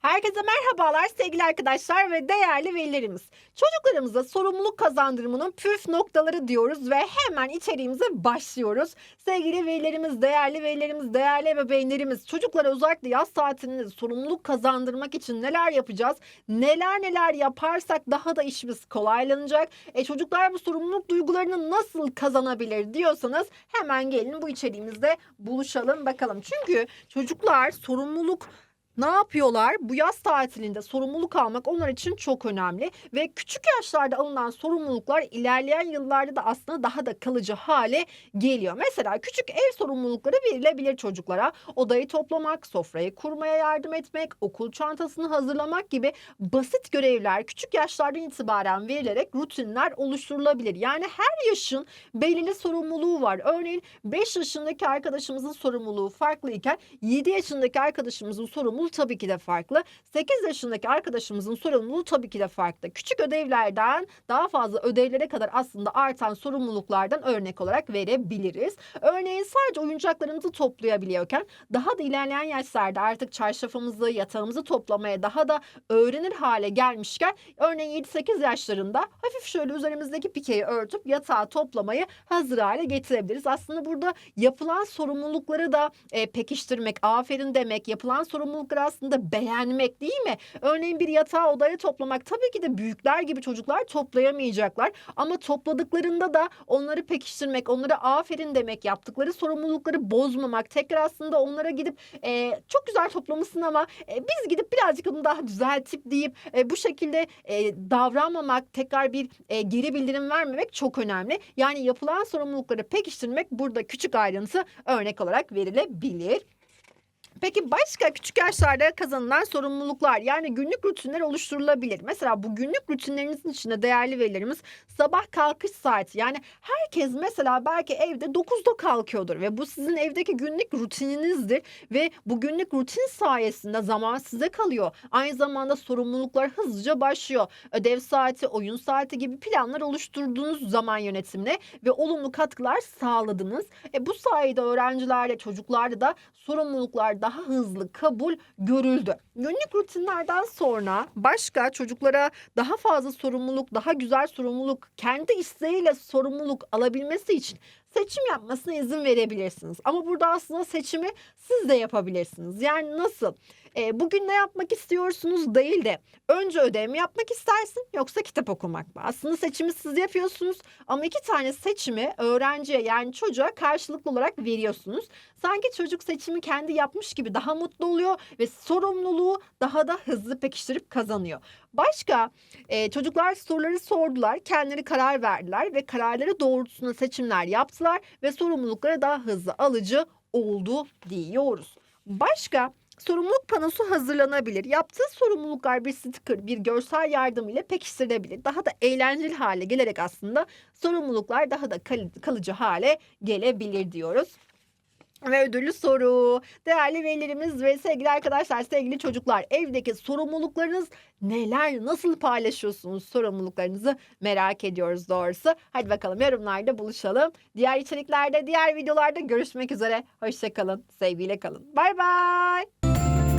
Herkese merhabalar sevgili arkadaşlar ve değerli velilerimiz. Çocuklarımıza sorumluluk kazandırmanın püf noktaları diyoruz ve hemen içeriğimize başlıyoruz. Sevgili velilerimiz, değerli velilerimiz, değerli ebeveynlerimiz çocuklara özellikle yaz tatilinde sorumluluk kazandırmak için neler yapacağız? Neler neler yaparsak daha da işimiz kolaylanacak. E çocuklar bu sorumluluk duygularını nasıl kazanabilir diyorsanız hemen gelin bu içeriğimizde buluşalım bakalım. Çünkü çocuklar sorumluluk ne yapıyorlar? Bu yaz tatilinde sorumluluk almak onlar için çok önemli ve küçük yaşlarda alınan sorumluluklar ilerleyen yıllarda da aslında daha da kalıcı hale geliyor. Mesela küçük ev sorumlulukları verilebilir çocuklara. Odayı toplamak, sofrayı kurmaya yardım etmek, okul çantasını hazırlamak gibi basit görevler küçük yaşlardan itibaren verilerek rutinler oluşturulabilir. Yani her yaşın belirli sorumluluğu var. Örneğin 5 yaşındaki arkadaşımızın sorumluluğu farklıyken 7 yaşındaki arkadaşımızın sorumluluğu tabii ki de farklı. 8 yaşındaki arkadaşımızın sorumluluğu tabii ki de farklı. Küçük ödevlerden daha fazla ödevlere kadar aslında artan sorumluluklardan örnek olarak verebiliriz. Örneğin sadece oyuncaklarımızı toplayabiliyorken daha da ilerleyen yaşlarda artık çarşafımızı, yatağımızı toplamaya daha da öğrenir hale gelmişken örneğin 7-8 yaşlarında hafif şöyle üzerimizdeki pikeyi örtüp yatağı toplamayı hazır hale getirebiliriz. Aslında burada yapılan sorumlulukları da e, pekiştirmek, aferin demek, yapılan sorumlulukları aslında beğenmek değil mi? Örneğin bir yatağı odaya toplamak tabii ki de büyükler gibi çocuklar toplayamayacaklar ama topladıklarında da onları pekiştirmek, onlara aferin demek, yaptıkları sorumlulukları bozmamak, tekrar aslında onlara gidip e, çok güzel toplamışsın ama e, biz gidip birazcık onu daha düzeltip deyip e, bu şekilde e, davranmamak, tekrar bir e, geri bildirim vermemek çok önemli. Yani yapılan sorumlulukları pekiştirmek burada küçük ayrıntı örnek olarak verilebilir. Peki başka küçük yaşlarda kazanılan sorumluluklar yani günlük rutinler oluşturulabilir. Mesela bu günlük rutinlerinizin içinde değerli velilerimiz sabah kalkış saati yani herkes mesela belki evde 9'da kalkıyordur ve bu sizin evdeki günlük rutininizdir ve bu günlük rutin sayesinde zaman size kalıyor. Aynı zamanda sorumluluklar hızlıca başlıyor. Ödev saati, oyun saati gibi planlar oluşturduğunuz zaman yönetimine ve olumlu katkılar sağladınız. E bu sayede öğrencilerde, çocuklarda da sorumluluklar daha hızlı kabul görüldü. Günlük rutinlerden sonra başka çocuklara daha fazla sorumluluk, daha güzel sorumluluk, kendi isteğiyle sorumluluk alabilmesi için seçim yapmasına izin verebilirsiniz. Ama burada aslında seçimi siz de yapabilirsiniz. Yani nasıl? E, bugün ne yapmak istiyorsunuz değil de önce ödev yapmak istersin yoksa kitap okumak mı? Aslında seçimi siz yapıyorsunuz ama iki tane seçimi öğrenciye yani çocuğa karşılıklı olarak veriyorsunuz. Sanki çocuk seçimi kendi yapmış gibi daha mutlu oluyor ve sorumluluğu daha da hızlı pekiştirip kazanıyor. Başka e, çocuklar soruları sordular, kendileri karar verdiler ve kararları doğrultusunda seçimler yaptılar ve sorumlulukları daha hızlı alıcı oldu diyoruz. Başka sorumluluk panosu hazırlanabilir. Yaptığı sorumluluklar bir sticker, bir görsel yardımıyla pekiştirilebilir. Daha da eğlenceli hale gelerek aslında sorumluluklar daha da kal- kalıcı hale gelebilir diyoruz. Ve ödüllü soru. Değerli velilerimiz ve sevgili arkadaşlar, sevgili çocuklar, evdeki sorumluluklarınız neler, nasıl paylaşıyorsunuz sorumluluklarınızı merak ediyoruz doğrusu. Hadi bakalım yorumlarda buluşalım. Diğer içeriklerde, diğer videolarda görüşmek üzere. Hoşçakalın, sevgiyle kalın. Bay bay.